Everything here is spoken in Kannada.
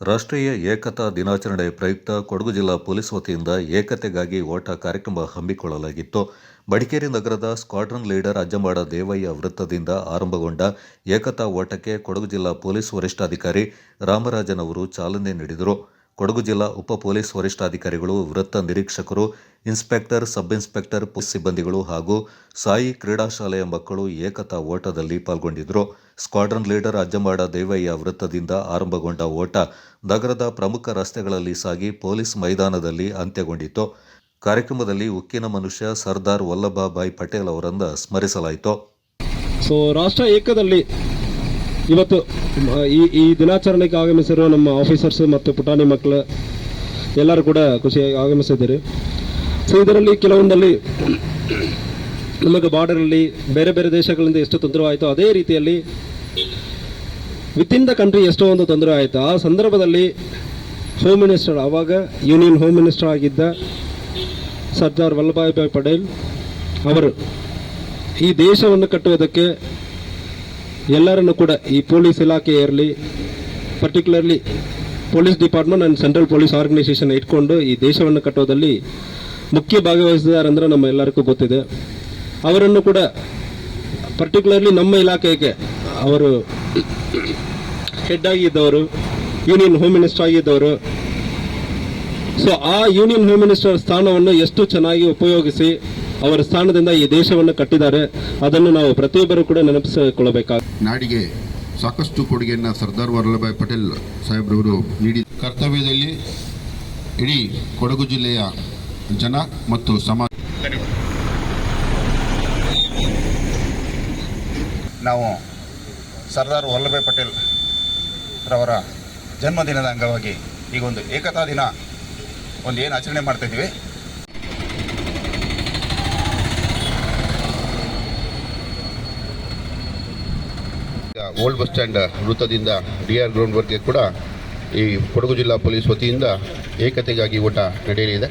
ರಾಷ್ಟ್ರೀಯ ಏಕತಾ ದಿನಾಚರಣೆ ಪ್ರಯುಕ್ತ ಕೊಡಗು ಜಿಲ್ಲಾ ಪೊಲೀಸ್ ವತಿಯಿಂದ ಏಕತೆಗಾಗಿ ಓಟ ಕಾರ್ಯಕ್ರಮ ಹಮ್ಮಿಕೊಳ್ಳಲಾಗಿತ್ತು. ಮಡಿಕೇರಿ ನಗರದ ಸ್ಕ್ವಾಡ್ರನ್ ಲೀಡರ್ ಅಜ್ಜಂಬಾಡ ದೇವಯ್ಯ ವೃತ್ತದಿಂದ ಆರಂಭಗೊಂಡ ಏಕತಾ ಓಟಕ್ಕೆ ಕೊಡಗು ಜಿಲ್ಲಾ ಪೊಲೀಸ್ ವರಿಷ್ಠಾಧಿಕಾರಿ ರಾಮರಾಜನ್ ಅವರು ಚಾಲನೆ ನೀಡಿದರು. ಕೊಡಗು ಜಿಲ್ಲಾ ಉಪ ಪೊಲೀಸ್ ವರಿಷ್ಠಾಧಿಕಾರಿಗಳು, ವೃತ್ತ ನಿರೀಕ್ಷಕರು, ಇನ್ಸ್ಪೆಕ್ಟರ್, ಸಬ್ ಇನ್ಸ್ಪೆಕ್ಟರ್, ಪೊಲೀಸ್ ಸಿಬ್ಬಂದಿಗಳು ಹಾಗೂ ಸಾಯಿ ಕ್ರೀಡಾ ಶಾಲೆಯ ಮಕ್ಕಳು ಏಕತಾ ಓಟದಲ್ಲಿ ಪಾಲ್ಗೊಂಡಿದ್ದರು. ಸ್ಕ್ವಾಡ್ರನ್ ಲೀಡರ್ ಅಜ್ಜಮಾಡ ದೇವಯ್ಯ ವೃತ್ತದಿಂದ ಆರಂಭಗೊಂಡ ಓಟ ನಗರದ ಪ್ರಮುಖ ರಸ್ತೆಗಳಲ್ಲಿ ಸಾಗಿ ಪೊಲೀಸ್ ಮೈದಾನದಲ್ಲಿ ಅಂತ್ಯಗೊಂಡಿತು ಕಾರ್ಯಕ್ರಮದಲ್ಲಿ ಉಕ್ಕಿನ ಮನುಷ್ಯ ಸರ್ದಾರ್ ವಲ್ಲಭಭಾಯ್ ಪಟೇಲ್ ಅವರನ್ನು ಸ್ಮರಿಸಲಾಯಿತು. ಸೊ, ರಾಷ್ಟ್ರ ಏಕದಲ್ಲಿ ಇವತ್ತು ಈ ಈ ದಿನಾಚರಣೆಗೆ ಆಗಮಿಸಿರುವ ನಮ್ಮ ಆಫೀಸರ್ಸ್ ಮತ್ತು ಪುಟಾಣಿ ಮಕ್ಕಳು ಎಲ್ಲರೂ ಕೂಡ ಖುಷಿಯಾಗಿ ಆಗಮಿಸಿದ್ದೀರಿ. ಸೊ ಇದರಲ್ಲಿ ಕೆಲವೊಂದಲ್ಲಿ ನಮಗೆ ಬಾರ್ಡರಲ್ಲಿ ಬೇರೆ ಬೇರೆ ದೇಶಗಳಿಂದ ಎಷ್ಟು ತೊಂದರೆ ಅದೇ ರೀತಿಯಲ್ಲಿ ವಿತಿನ್ ದ ಕಂಟ್ರಿ ಎಷ್ಟೋ ಒಂದು ತೊಂದರೆ ಆಯಿತು. ಆ ಸಂದರ್ಭದಲ್ಲಿ ಹೋಮ್ ಮಿನಿಸ್ಟರ್ ಆವಾಗ ಯೂನಿಯನ್ ಹೋಮ್ ಮಿನಿಸ್ಟರ್ ಆಗಿದ್ದ ಸರ್ದಾರ್ ವಲ್ಲಭಾಯ್ ಭಾಯ್ ಪಟೇಲ್ ಅವರು ಈ ದೇಶವನ್ನು ಕಟ್ಟುವುದಕ್ಕೆ ಎಲ್ಲರನ್ನು ಕೂಡ ಈ ಪೊಲೀಸ್ ಇಲಾಖೆ ಇರಲಿ particularly police department and central police organisation ಇಟ್ಕೊಂಡು ಈ ದೇಶವನ್ನು ಕಟ್ಟೋದಲ್ಲಿ ಮುಖ್ಯ ಭಾಗವಹಿಸಿದ್ದಾರೆ ಅಂದರೆ ನಮ್ಮ ಎಲ್ಲರಿಗೂ ಗೊತ್ತಿದೆ. ಅವರನ್ನು ಕೂಡ ಪರ್ಟಿಕ್ಯುಲರ್ಲಿ ನಮ್ಮ ಇಲಾಖೆಗೆ ಅವರು ಹೆಡ್ ಆಗಿದ್ದವರು ಯೂನಿಯನ್ ಹೋಮ್ ಮಿನಿಸ್ಟರ್ ಆಗಿದ್ದವರು. ಸೊ ಆ ಯೂನಿಯನ್ ಹೋಮ್ ಮಿನಿಸ್ಟರ್ ಸ್ಥಾನವನ್ನು ಎಷ್ಟು ಚೆನ್ನಾಗಿ ಉಪಯೋಗಿಸಿ ಅವರ ಸ್ಥಾನದಿಂದ ಈ ದೇಶವನ್ನು ಕಟ್ಟಿದ್ದಾರೆ. ಅದನ್ನು ನಾವು ಪ್ರತಿಯೊಬ್ಬರು ಕೂಡ ನೆನಪಿಸಿಕೊಳ್ಳಬೇಕಾಗ. ನಾಡಿಗೆ ಸಾಕಷ್ಟು ಕೊಡುಗೆಯನ್ನು ಸರ್ದಾರ್ ವಲ್ಲಭಾಯ್ ಪಟೇಲ್ ಸಾಹೇಬ್ರವರು ನೀಡಿ. ಕರ್ತವ್ಯದಲ್ಲಿ ಇಡೀ ಕೊಡಗು ಜಿಲ್ಲೆಯ ಜನ ಮತ್ತು ಸಮಾಜ. ನಾವು ಸರ್ದಾರ್ ವಲ್ಲಭಾಯ್ ಪಟೇಲ್ ರವರ ಜನ್ಮದಿನದ ಅಂಗವಾಗಿ ಈಗ ಒಂದು ಏಕತಾ ದಿನ ಒಂದು ಏನು ಆಚರಣೆ ಮಾಡ್ತಾ ಓಲ್ಡ್ ಬಸ್ ಸ್ಟ್ಯಾಂಡ್ ವೃತ್ತದಿಂದ ಡಿ ಆರ್ ಗ್ರೌಂಡ್ವರೆಗೆ ಕೂಡ ಈ ಕೊಡಗು ಜಿಲ್ಲಾ ಪೊಲೀಸ್ ವತಿಯಿಂದ ಏಕತೆಗಾಗಿ ಓಟ ನಡೆಯಲಿದೆ.